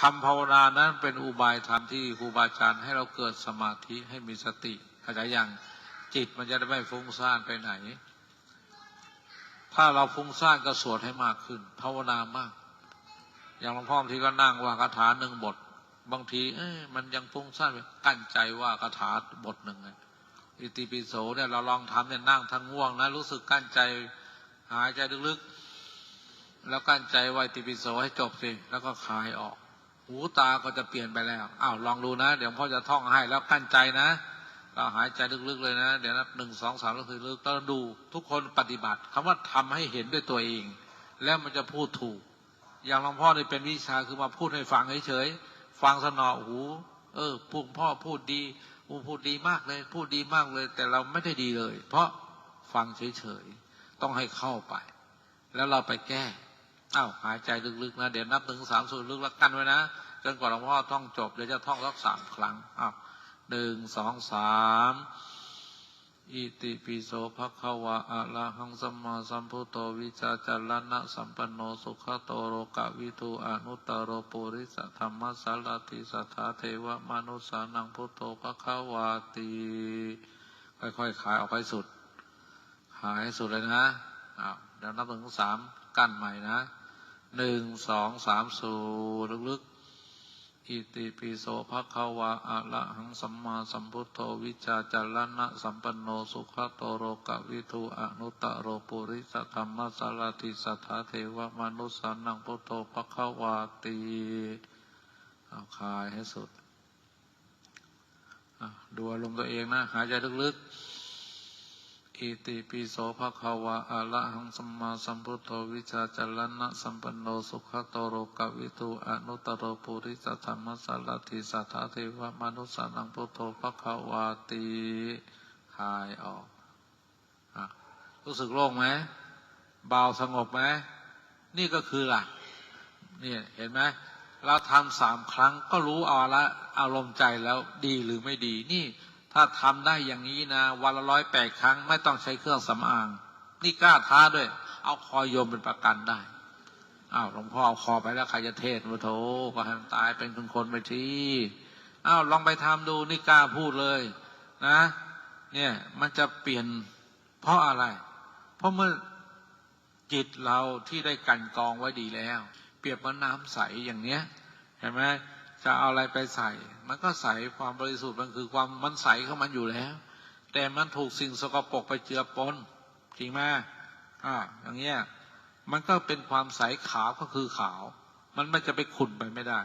คำภาวนานั้นเป็นอุบายธรรมที่ครูบาอาจารย์ให้เราเกิดสมาธิให้มีสติเข้าใจยังจิตมันจะได้ไม่ฟุ้งซ่านไปไหน ถ้าเราฟุ้งซ่านก็สวดให้มากขึ้น ภาวนามาก อย่างหลวงพ่อบางที่ก็นั่งว่าคาถาหนึ่งบท บางทีเอ้มันยังฟุ้งซ่านไปกั้นใจว่าคาถาบทหนึ่งไอิติปิโสเนี่ยเราลองทำเนี่ยนั่งทั้งง่วงนะรู้สึกกั้นใจหายใจลึกๆแล้วกั้นใจไว้ติปิโสให้จบสิแล้วก็คลายออก หูตาก็จะเปลี่ยนไปแล้วอ้าวลองดูนะ เดี๋ยวพ่อจะท่องให้แล้วกั้นใจนะเราหายใจลึกๆเลยนะ เดี๋ยวนับหนึ่งสองสามแล้วคือลึกแล้วดูทุกคนปฏิบัติคำว่าทำให้เห็นด้วยตัวเอง แล้วมันจะพูดถูก อย่างหลวงพ่อนี่เป็นวิชาคือมาพูดให้ฟังเฉยๆฟังสนอหู เออพูดพ่อพูดดีอูพูดดีมากเลย พูดดีมากเลย แต่เราไม่ได้ดีเลย เพราะฟังเฉยๆต้องให้เข้าไป แล้วเราไปแก้อ้าวหายใจลึกๆนะ เดี๋ยวนับถึงสามสูตรลึกแล้วกันไว้นะ นกว่าหลวงพ่อท่องจบเดี๋ยวจะท่องสักสามครั้งอ้าวหนึ่งสองสามอิติปิโสภะคะวะอะระหังสัมมาสัมพุทโธวิจาจารณะสัมปันโนสุขโตโรกะวิทูอนุตตโรปุริสธรรมสารติสัทธาเทวมนุสานังพุทโธภะคะวาติค่อยๆขายออกให้สุดหายให้สุดเลยนะอ้าวเดี๋ยวนับถึงสามกั้นใหม่นะหนึ่งสองสามสูลึกๆ อิติปิโสภะคะวะอะระหังสัมมาสัมพุทโธวิจาจารณะสัมปันโนสุขโตโรกะวิทูอนุตตโรปุริสธรรมสารติสัทธาเทวมนุสสานังพุทโธภะคะวาติเอาคายให้สุดดูอารมณ์ตัวเองนะ หายใจลึกๆ อิติปิโสภะคะวะอะระหังสัมมาสัมพุทโธวิชาจารณะสัมปันโนสุขโตโรกวิทูอนุตตรโรปุริสธรรมสารติสัทธาเทวมนุสสานังพุทโธภะคะวาติคายออกอรู้สึกโล่งไหมเบาสงบไหมนี่ก็คือหลักเนี่ยเห็นไหมเราทำสามครั้งก็รู้เอาละอารมณ์ใจแล้วดีหรือไม่ดีนี่ ถ้าทำได้อย่างนี้นะวันละร้อยแปดครั้ง ไม่ต้องใช้เครื่องสำอาง นี่กล้าท้าด้วย เอาคอยโยมเป็นประกันได้อ้าวหลวงพ่อเอาคอไปแล้วใครจะเทศวะโถก็ให้มันตายเป็นคนๆไปทีอ้าวลองไปทำดูนี่กล้าพูดเลย นะ เนี่ยมันจะเปลี่ยนเพราะอะไร เพราะเมื่อจิตเราที่ได้กันกองไว้ดีแล้ว เปรียบเหมือนน้ำใสอย่างเนี้ยเห็นไหม จะเอาอะไรไปใส่ มันก็ใส่ความบริสุทธิ์มันคือความมันใสเข้ามันอยู่แล้ว แต่มันถูกสิ่งสกปรกไปเจือปนจริงไหมอ่าอย่างเงี้ยมันก็เป็นความใสขาวก็คือขาว มันไม่จะไปขุ่นไปไม่ได้